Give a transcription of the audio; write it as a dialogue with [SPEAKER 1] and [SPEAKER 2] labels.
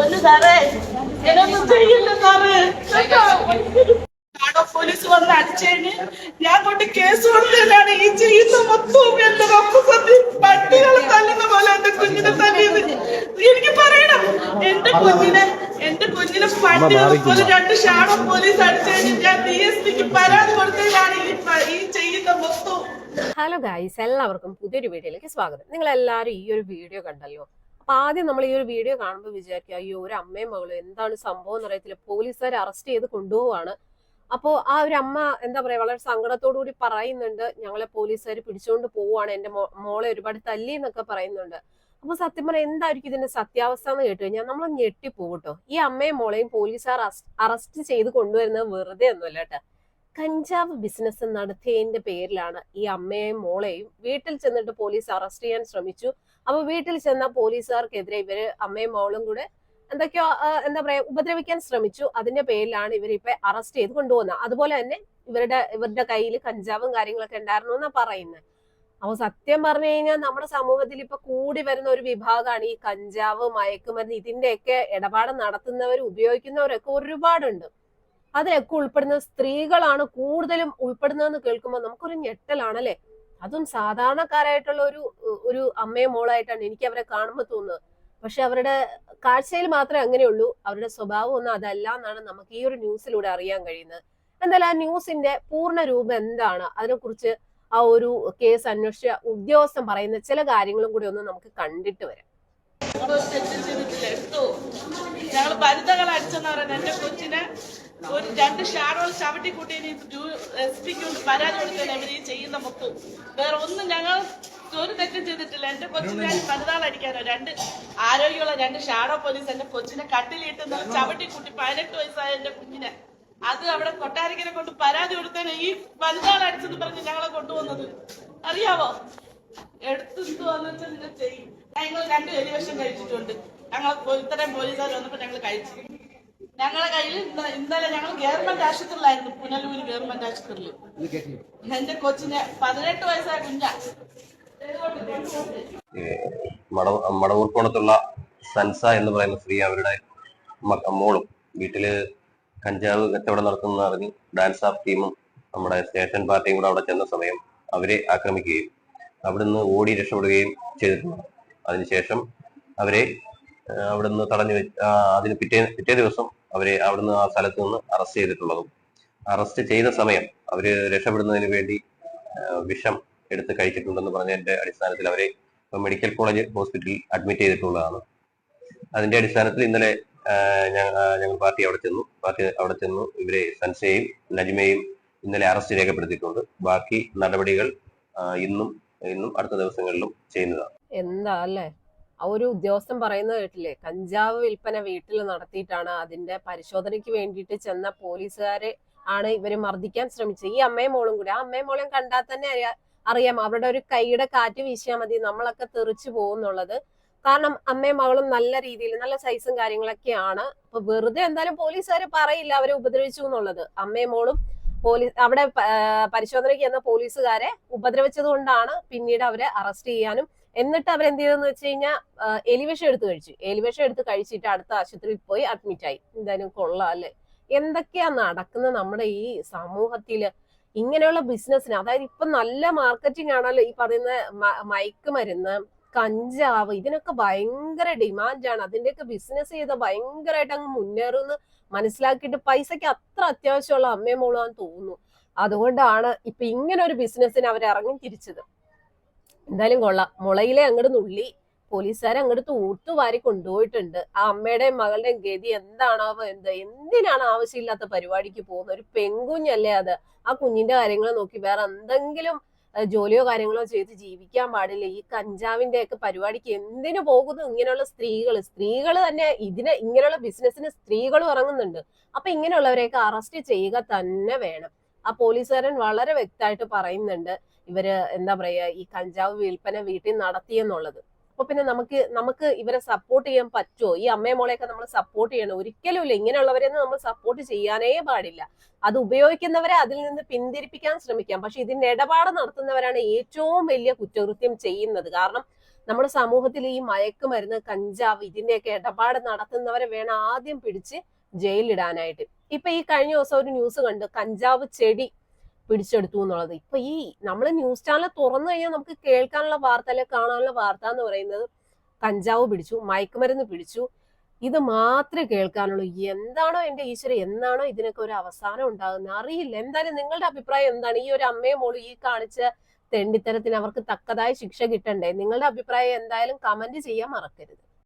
[SPEAKER 1] പൊന്നു സാറേ. ചെയ്യില്ല? പോലീസ് വന്ന് അടിച്ചതിന്? ഞാൻ കൊണ്ട് കേസ് കൊടുത്തതിനാണ് ഈ ചെയ്യുന്ന മൊത്തവും എന്റെ റബ്ബസത്തി പട്ടികളെ തല്ലുന്ന പോലെ എന്റെ കുഞ്ഞിനെ തല്ലിയത്. എനിക്ക് പറയണം. എന്റെ കുഞ്ഞിനെ എന്റെ കുഞ്ഞിനെ പട്ടികളെ പോലെ രണ്ട് ഷാഡോ പോലീസ് അടിച്ചതിന് ഞാൻ ഡി എസ് പിക്ക് പരാതി കൊടുത്തതിനാണ് ഈ പ- ഈ ചെയ്യുന്ന മൊത്തവും.
[SPEAKER 2] ഹലോ ഗായ്സ് എല്ലാവർക്കും പുതിയൊരു വീഡിയോയിലേക്ക് സ്വാഗതം. നിങ്ങൾ എല്ലാവരും ഈ ഒരു വീഡിയോ കണ്ടല്ലോ? അപ്പൊ ആദ്യം നമ്മൾ ഈ ഒരു വീഡിയോ കാണുമ്പോൾ വിചാരിക്കുക അയ്യോ ഒരു അമ്മയും മകളും എന്താണ് സംഭവം എന്ന് അറിയത്തില്ല. പോലീസുകാർ അറസ്റ്റ് ചെയ്ത് കൊണ്ടുപോവാണ്. അപ്പോൾ ആ ഒരു അമ്മ എന്താ പറയാ വളരെ സങ്കടത്തോടു കൂടി പറയുന്നുണ്ട് ഞങ്ങളെ പോലീസുകാർ പിടിച്ചുകൊണ്ട് പോവുകയാണ് എന്റെ മോളെ ഒരുപാട് തല്ലി എന്നൊക്കെ പറയുന്നുണ്ട്. അപ്പൊ സത്യം പറഞ്ഞാൽ എന്തായിരിക്കും ഇതിന്റെ സത്യാവസ്ഥ എന്ന് കേട്ട് കഴിഞ്ഞാൽ നമ്മൾ ഞെട്ടിപ്പോകട്ടോ ഈ അമ്മയും മോളെയും പോലീസുകാർ അറസ്റ്റ് ചെയ്ത് കൊണ്ടുവരുന്നത് വെറുതെ ഒന്നുമല്ല കേട്ടോ. കഞ്ചാവ് ബിസിനസ് നടത്തിയതിന്റെ പേരിലാണ് ഈ അമ്മയെയും മോളെയും വീട്ടിൽ ചെന്നിട്ട് പോലീസ് അറസ്റ്റ് ചെയ്യാൻ ശ്രമിച്ചു. അപ്പൊ വീട്ടിൽ ചെന്ന പോലീസുകാർക്കെതിരെ ഇവർ അമ്മയും മോളും കൂടെ എന്തൊക്കെയോ എന്താ പറയാ ഉപദ്രവിക്കാൻ ശ്രമിച്ചു. അതിന്റെ പേരിലാണ് ഇവർ ഇപ്പൊ അറസ്റ്റ് ചെയ്ത് കൊണ്ടുപോകുന്നത്. അതുപോലെ തന്നെ ഇവരുടെ ഇവരുടെ കയ്യിൽ കഞ്ചാവും കാര്യങ്ങളൊക്കെ ഉണ്ടായിരുന്നു എന്നാ പറയുന്നത് അപ്പൊ സത്യം പറഞ്ഞു കഴിഞ്ഞാൽ നമ്മുടെ സമൂഹത്തിൽ ഇപ്പൊ കൂടി വരുന്ന ഒരു വിഭാഗമാണ് ഈ കഞ്ചാവ് മയക്കുമരുന്ന് ഇതിന്റെയൊക്കെ ഇടപാട് നടത്തുന്നവർ ഉപയോഗിക്കുന്നവരൊക്കെ ഒരുപാടുണ്ട്. അതിലൊക്കെ ഉൾപ്പെടുന്ന സ്ത്രീകളാണ് കൂടുതലും ഉൾപ്പെടുന്നതെന്ന് കേൾക്കുമ്പോൾ നമുക്കൊരു ഞെട്ടലാണല്ലേ? അതും സാധാരണക്കാരായിട്ടുള്ള ഒരു ഒരു അമ്മയും മോളായിട്ടാണ് എനിക്ക് അവരെ കാണുമ്പോൾ തോന്നുന്നത്. പക്ഷെ അവരുടെ കാഴ്ചയിൽ മാത്രമേ അങ്ങനെയുള്ളൂ. അവരുടെ സ്വഭാവം ഒന്നും അതല്ല എന്നാണ് നമുക്ക് ഈ ഒരു ന്യൂസിലൂടെ അറിയാൻ കഴിയുന്നത്. എന്തായാലും ആ ന്യൂസിന്റെ പൂർണ രൂപം എന്താണ്? അതിനെക്കുറിച്ച് ആ ഒരു കേസ് അന്വേഷിച്ച ഉദ്യോഗസ്ഥൻ പറയുന്ന ചില കാര്യങ്ങളും കൂടി ഒന്ന് നമുക്ക് കണ്ടിട്ട് വരാം.
[SPEAKER 1] ഞങ്ങൾ ഭരിതകൾ അടിച്ചെന്ന് പറയുന്നത് എന്റെ കൊച്ചിനെ ഒരു രണ്ട് ഷാഡോൾ ചവിട്ടി കൂട്ടി എസ് പിക്ക് പരാതി കൊടുക്കാൻ ഇവർ ഈ ചെയ്യുന്ന മുത്ത് വേറെ ഒന്നും ഞങ്ങൾ ഒരു തെറ്റും ചെയ്തിട്ടില്ല. എന്റെ കൊച്ചിനെ വനിതകൾ അടിക്കാനോ രണ്ട് ആരോഗ്യമുള്ള രണ്ട് ഷാഡോ പോലീസ് എന്റെ കൊച്ചിനെ കട്ടിലിട്ട് ചവിട്ടി കൂട്ടി പതിനെട്ട് വയസ്സായ എന്റെ കുഞ്ഞിനെ. അത് അവിടെ കൊട്ടാരക്കരെ കൊണ്ട് പരാതി കൊടുത്തേനെ ഈ വലുതാളടിച്ചെന്ന് പറഞ്ഞ് ഞങ്ങളെ കൊണ്ടുവന്നത്. അറിയാവോ? എടുത്തു വന്നിട്ട് നിങ്ങൾ ചെയ്യും. ഞങ്ങൾ രണ്ട് എലിവേഷൻ കഴിച്ചിട്ടുണ്ട്. ഞങ്ങൾ ഇത്രയും പോലീസുകാർ വന്നപ്പോ ഞങ്ങൾ കഴിച്ചു. ഞങ്ങളുടെ കയ്യിൽ ഇന്ന- ഇന്നലെ ഞങ്ങൾ ഗവൺമെന്റ് ആശുപത്രിയിലായിരുന്നു. പുനലൂര് ഗവൺമെന്റ് ആശുപത്രിയിൽ. എന്റെ കൊച്ചിന് പതിനെട്ട് വയസ്സായ കുഞ്ഞ.
[SPEAKER 3] മടവ മടവൂർക്കോണത്തുള്ള സൻസ എന്ന് പറയുന്ന സ്ത്രീ അവരുടെ മോളും വീട്ടിൽ കഞ്ചാവ് കച്ചവടം നടത്തുന്ന അറിഞ്ഞ് ഡാൻസ് ആഫ് ടീമും നമ്മുടെ സ്റ്റേഷൻ പാർട്ടിയും കൂടെ അവിടെ ചെന്ന സമയം അവരെ ആക്രമിക്കുകയും അവിടുന്ന് ഓടി രക്ഷപ്പെടുകയും ചെയ്തിട്ടുണ്ട്. അതിനുശേഷം അവരെ അവിടുന്ന് തടഞ്ഞു വെച്ച് അതിന് പിറ്റേ പിറ്റേ ദിവസം അവരെ അവിടുന്ന് ആ സ്ഥലത്ത് നിന്ന് അറസ്റ്റ് ചെയ്തിട്ടുള്ളതും. അറസ്റ്റ് ചെയ്ത സമയം അവർ രക്ഷപ്പെടുന്നതിന് വേണ്ടി വിഷം എടുത്ത് കഴിച്ചിട്ടുണ്ടെന്ന് പറഞ്ഞതിന്റെ അടിസ്ഥാനത്തിൽ അവരെ മെഡിക്കൽ കോളേജ് ഹോസ്പിറ്റലിൽ അഡ്മിറ്റ് ചെയ്തിട്ടുള്ളതാണ്. അതിന്റെ അടിസ്ഥാനത്തിൽ ഇന്നലെ ഞങ്ങൾ പാർട്ടി അവിടെ ചെന്നു. പാർട്ടി അവിടെ ചെന്നു. ഇവരെ സൻസയെയും നജ്മയും ഇന്നലെ അറസ്റ്റ് രേഖപ്പെടുത്തിയിട്ടുണ്ട്. ബാക്കി നടപടികൾ ഇന്നും ഇന്നും അടുത്ത ദിവസങ്ങളിലും ചെയ്യുന്നതാണ്.
[SPEAKER 2] എന്താ അല്ലേ? ആ ഒരു ഉദ്യോഗസ്ഥൻ പറയുന്നത് കേട്ടില്ലേ? കഞ്ചാവ് വിൽപ്പന വീട്ടിൽ നടത്തിയിട്ടാണ് അതിന്റെ പരിശോധനയ്ക്ക് വേണ്ടിയിട്ട് ചെന്ന പോലീസുകാരെ ആണ് ഇവർ മർദ്ദിക്കാൻ ശ്രമിച്ചത്. ഈ അമ്മയും മോളും കൂടി. ആ അമ്മയും മോളെയും കണ്ടാൽ തന്നെ അറിയാം അവരുടെ ഒരു കൈയുടെ കാറ്റ് വീശിയാൽ മതി നമ്മളൊക്കെ തെറിച്ചു പോകുന്നുള്ളത്. കാരണം അമ്മയും മകളും നല്ല രീതിയിൽ നല്ല സൈസും കാര്യങ്ങളൊക്കെയാണ്. അപ്പൊ വെറുതെ എന്തായാലും പോലീസുകാർ പറയില്ല അവരെ ഉപദ്രവിച്ചു എന്നുള്ളത്. അമ്മയും മോളും പോലീസ് അവിടെ പരിശോധനയ്ക്ക് ചെന്ന പോലീസുകാരെ ഉപദ്രവിച്ചത് കൊണ്ടാണ് പിന്നീട് അവരെ അറസ്റ്റ് ചെയ്യാനും എന്നിട്ട് അവരെന്ത് ചെയ്തെന്ന് വെച്ച് കഴിഞ്ഞാൽ എലിവിഷം എടുത്ത് കഴിച്ചു. എലിവിഷം എടുത്ത് കഴിച്ചിട്ട് അടുത്ത ആശുപത്രിയിൽ പോയി അഡ്മിറ്റ് ആയി. എന്തായാലും കൊള്ളാം അല്ലേ? എന്തൊക്കെയാ നടക്കുന്നത് നമ്മുടെ ഈ സമൂഹത്തിൽ ഇങ്ങനെയുള്ള ബിസിനസ്സിന് അതായത് ഇപ്പൊ നല്ല മാർക്കറ്റിംഗ് ആണല്ലോ ഈ പറയുന്ന മയക്ക് മരുന്ന് കഞ്ചാവ് ഇതിനൊക്കെ ഭയങ്കര ഡിമാൻഡാണ് അതിന്റെയൊക്കെ ബിസിനസ് ചെയ്ത ഭയങ്കരമായിട്ട് അങ്ങ് മുന്നേറുമെന്ന് മനസ്സിലാക്കിയിട്ട് പൈസക്ക് അത്ര അത്യാവശ്യമുള്ള അമ്മയും മോളാന്ന് തോന്നുന്നു. അതുകൊണ്ടാണ് ഇപ്പൊ ഇങ്ങനെ ഒരു ബിസിനസ്സിന് അവർ ഇറങ്ങി തിരിച്ചത്. എന്തായാലും കൊള്ളാം. മുളയിലെ അങ്ങോട്ട് നുള്ളി പോലീസുകാരെ അങ്ങോട്ട് തൂർത്തു വാരി കൊണ്ടുപോയിട്ടുണ്ട്. ആ അമ്മയുടെയും മകളുടെയും ഗതി എന്താണാവോ എന്ത്? എന്തിനാണ് ആവശ്യമില്ലാത്ത പരിപാടിക്ക് പോകുന്നത്? ഒരു പെൺകുഞ്ഞല്ലേ അത്. ആ കുഞ്ഞിന്റെ കാര്യങ്ങൾ നോക്കി വേറെ എന്തെങ്കിലും ജോലിയോ കാര്യങ്ങളോ ചെയ്ത് ജീവിക്കാൻ പാടില്ല. ഈ കഞ്ചാവിന്റെ ഒക്കെ പരിപാടിക്ക് എന്തിനു പോകുന്നു ഇങ്ങനെയുള്ള സ്ത്രീകൾ? സ്ത്രീകൾ തന്നെ ഇതിന് ഇങ്ങനെയുള്ള ബിസിനസ്സിന് സ്ത്രീകളും ഇറങ്ങുന്നുണ്ട്. അപ്പൊ ഇങ്ങനെയുള്ളവരെയൊക്കെ അറസ്റ്റ് ചെയ്യുക തന്നെ വേണം. ആ പോലീസുകാരൻ വളരെ വ്യക്തമായിട്ട് പറയുന്നുണ്ട്. ഇവർ എന്താ പറയാ ഈ കഞ്ചാവ് വിൽപ്പന വീട്ടിൽ നടത്തിയെന്നുള്ളത്. അപ്പൊ പിന്നെ നമുക്ക് നമുക്ക് ഇവരെ സപ്പോർട്ട് ചെയ്യാൻ പറ്റുമോ ഈ അമ്മയെ മോളെയൊക്കെ നമ്മൾ സപ്പോർട്ട് ചെയ്യണം. ഒരിക്കലും ഇല്ല. ഇങ്ങനെയുള്ളവരെയൊന്നും നമ്മൾ സപ്പോർട്ട് ചെയ്യാനേ പാടില്ല. അത് ഉപയോഗിക്കുന്നവരെ അതിൽ നിന്ന് പിന്തിരിപ്പിക്കാൻ ശ്രമിക്കാം. പക്ഷെ ഇതിന്റെ ഇടപാട് നടത്തുന്നവരാണ് ഏറ്റവും വലിയ കുറ്റകൃത്യം ചെയ്യുന്നത്. കാരണം നമ്മുടെ സമൂഹത്തിൽ ഈ മയക്കുമരുന്ന് കഞ്ചാവ് ഇതിന്റെയൊക്കെ ഇടപാട് നടത്തുന്നവരെ വേണം ആദ്യം പിടിച്ച് ജയിലിടാനായിട്ട്. ഇപ്പൊ ഈ കഴിഞ്ഞ ദിവസം ഒരു ന്യൂസ് കണ്ടു കഞ്ചാവ് ചെടി പിടിച്ചെടുത്തു എന്നുള്ളത്. ഇപ്പൊ ഈ നമ്മൾ ന്യൂസ് ചാനൽ തുറന്നു കഴിഞ്ഞാൽ നമുക്ക് കേൾക്കാനുള്ള വാർത്ത അല്ലെ കാണാനുള്ള വാർത്ത എന്ന് പറയുന്നത് കഞ്ചാവ് പിടിച്ചു മയക്കുമരുന്ന് പിടിച്ചു. ഇത് മാത്രമേ കേൾക്കാനുള്ളൂ. എന്താണോ എന്റെ ഈശ്വരൻ എന്നാണോ ഇതിനൊക്കെ ഒരു അവസാനം ഉണ്ടാകുന്ന അറിയില്ല. എന്തായാലും നിങ്ങളുടെ അഭിപ്രായം എന്താണ്? ഈ ഒരു അമ്മയും മോളും ഈ കാണിച്ച തെണ്ടിത്തരത്തിന് അവർക്ക് തക്കതായ ശിക്ഷ കിട്ടണ്ടേ? നിങ്ങളുടെ അഭിപ്രായം എന്തായാലും കമന്റ് ചെയ്യാൻ മറക്കരുത്.